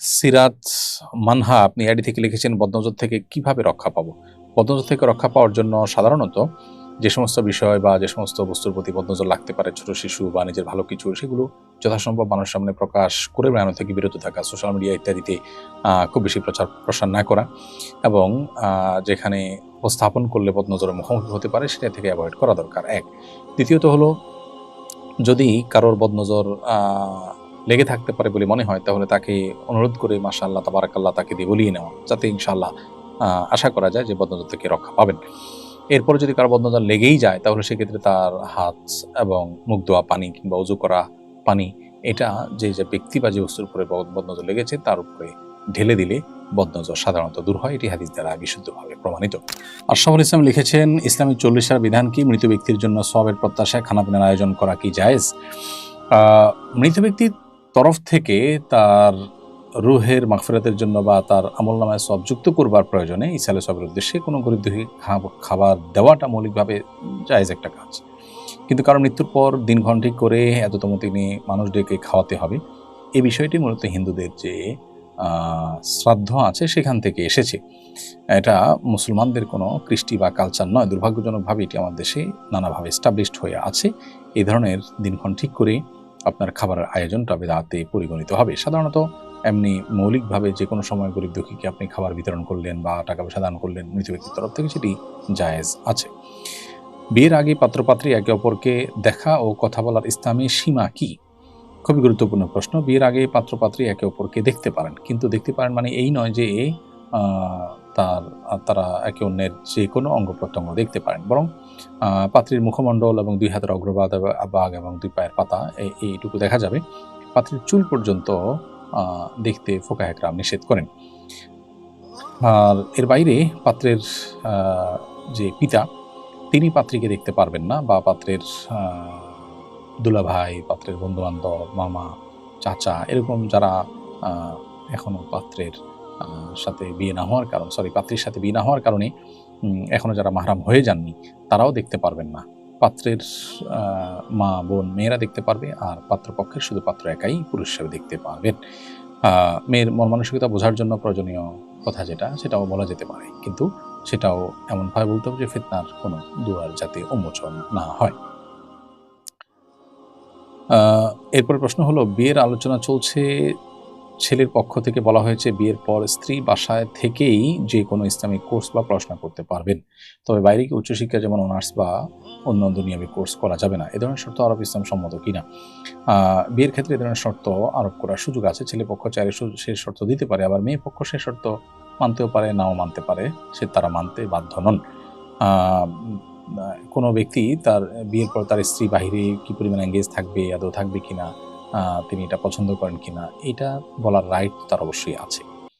সিরাত মানহা, আপনি আইডি থেকে লিখেছেন বদনজর থেকে কীভাবে রক্ষা পাবো? বদনজর থেকে রক্ষা পাওয়ার জন্য সাধারণত যে সমস্ত বিষয় বা যে সমস্ত বস্তুর প্রতি বদনজর লাগতে পারে, ছোট শিশু বা নিজের ভালো কিছু, সেগুলো যথাসম্ভব মানুষের সামনে প্রকাশ করে বেড়ানো থেকে বিরত থাকা সোশ্যাল মিডিয়া ইত্যাদিতে খুব বেশি প্রচার প্রসার না করা এবং যেখানে উপস্থাপন করলে বদনজরের মুখোমুখি হতে পারে, সেটা থেকে অ্যাভয়েড করা দরকার, এক। দ্বিতীয়ত হলো, যদি কারোর বদনজর লেগে থাকতে পারে বলে মনে হয়, তাহলে তাকে অনুরোধ করে মাশাআল্লাহ, তাবারাকাল্লাহ তাকে দিয়ে বলিয়ে নেওয়া, যাতে ইনশাআল্লাহ আশা করা যায় যে বদনজর থেকে রক্ষা পাবেন। এরপরে যদি কারও বদনজর লেগেই যায়, তাহলে সেক্ষেত্রে তার হাত এবং মুখ ধোয়া, পানি কিংবা উজু করা পানি, এটা যে যে ব্যক্তি বা যে বস্তুর উপরে বদ- বদনজর লেগেছে, তার উপরে ঢেলে দিলে বদনজর সাধারণত দূর হয়। এটি হাদিস দ্বারা বিশুদ্ধভাবে প্রমাণিত। আশরাফুল ইসলাম লিখেছেন, ইসলামী চল্লিশার বিধান কি? মৃত ব্যক্তির জন্য সবের প্রত্যাশায় খানাপিনার আয়োজন করা কি জায়েজ? মৃত ব্যক্তির তরফ থেকে তার রুহের মাগফিরাতের জন্য বা তার আমল নামায় সব যুক্ত করবার প্রয়োজনে ইসালে সবের উদ্দেশ্যে কোনো গরিব দুঃখী খাবার দেওয়াটা মৌলিকভাবে জায়েজ একটা কাজ। কিন্তু কারণ মৃত্যুর পর দিনক্ষণ ঠিক করে এততম তিনি মানুষ ডেকে খাওয়াতে হবে। এই বিষয়টি মূলত হিন্দুদের যে শ্রাদ্ধ আছে সেখান থেকে এসেছে। এটা মুসলমানদের কোনো কৃষ্টি বা কালচার নয়। দুর্ভাগ্যজনকভাবে এটি আমার দেশে নানাভাবে এস্টাবলিশড হয়ে আছে। এই ধরনের দিনক্ষণ ঠিক করে আপনার খাবারের আয়োজনটা বেদাতে পরিগণিত হবে। সাধারণত এমনি মৌলিকভাবে যে কোনো সময় গরিব দুঃখীকে আপনি খাবার বিতরণ করলেন বা টাকা পয়সা দান করলেন, মৃত ব্যক্তির তরফ থেকে সেটি জায়েজ আছে। বিয়ের আগে পাত্রপাত্রী একে অপরকে দেখা ও কথা বলার ইসলামী সীমা কি? খুবই গুরুত্বপূর্ণ প্রশ্ন। বিয়ের আগে পাত্রপাত্রী একে অপরকে দেখতে পারেন, কিন্তু দেখতে পারেন মানে এই নয় যে তার তারা একে অন্যের যে কোনো অঙ্গ প্রত্যঙ্গ দেখতে পারেন। বরং পাত্রীর মুখমণ্ডল এবং দুই হাতের অগ্রবাদ বাগ এবং দুই পায়ের পাতা এইটুকু দেখা যাবে। পাত্রীর চুল পর্যন্ত দেখতে ফোকা একরাম নিষেধ করেন। আর এর বাইরে পাত্রের যে পিতা, তিনি পাত্রীকে দেখতে পারবেন না বা পাত্রের দুলাভাই, পাত্রের বন্ধু বান্ধব মামা, চাচা, এরকম যারা এখনও পাত্রের সাথে বিয়ে না হওয়ার কারণ সরি পাত্রীর সাথে বিয়ে না হওয়ার কারণে উম, এখনও যারা মাহরাম হয়ে যাননি তারাও দেখতে পারবেন না। পাত্রের মা বোন মেয়েরা দেখতে পারবে আর পাত্রপক্ষের শুধু পাত্র একাই পুরুষ হিসেবে দেখতে পারবেন। মেয়ের মন মানসিকতা বোঝার জন্য প্রয়োজনীয় কথা যেটা সেটাও বলা যেতে পারে। কিন্তু সেটাও এমনভাবে বলতে হবে যে ফিতনার কোনো দুয়ার যাতে উন্মোচন না হয়। এরপর প্রশ্ন হলো বিয়ের আলোচনা চলছে ছেলের পক্ষ থেকে বলা হয়েছে বিয়ের পর স্ত্রী বাসায় থেকেই যে কোনো ইসলামিক কোর্স বা পড়াশোনা করতে পারবেন। তবে বাইরে কি উচ্চশিক্ষা যেমন অনার্স বা অন্য দুনিয়াবী কোর্স করা যাবে না। এ ধরনের শর্ত আরব ইসলাম সম্মত কিনা? বিয়ের ক্ষেত্রে এ ধরনের শর্ত আরোপ করার সুযোগ আছে। ছেলে পক্ষ চাইলে সু- শর্ত দিতে পারে, আবার মেয়ে পক্ষ সে শর্ত মানতেও পারে, নাও মানতে পারে, সে তারা মানতে বাধ্য নন। কোনো ব্যক্তি তার বিয়ের পর তার স্ত্রী বাহিরে কি পরিমাণ এঙ্গেজ থাকবে, আদৌ থাকবে কিনা তিনি এটা পছন্দ করেন কিনা এটা বলার রাইট তার অবশ্যই আছে।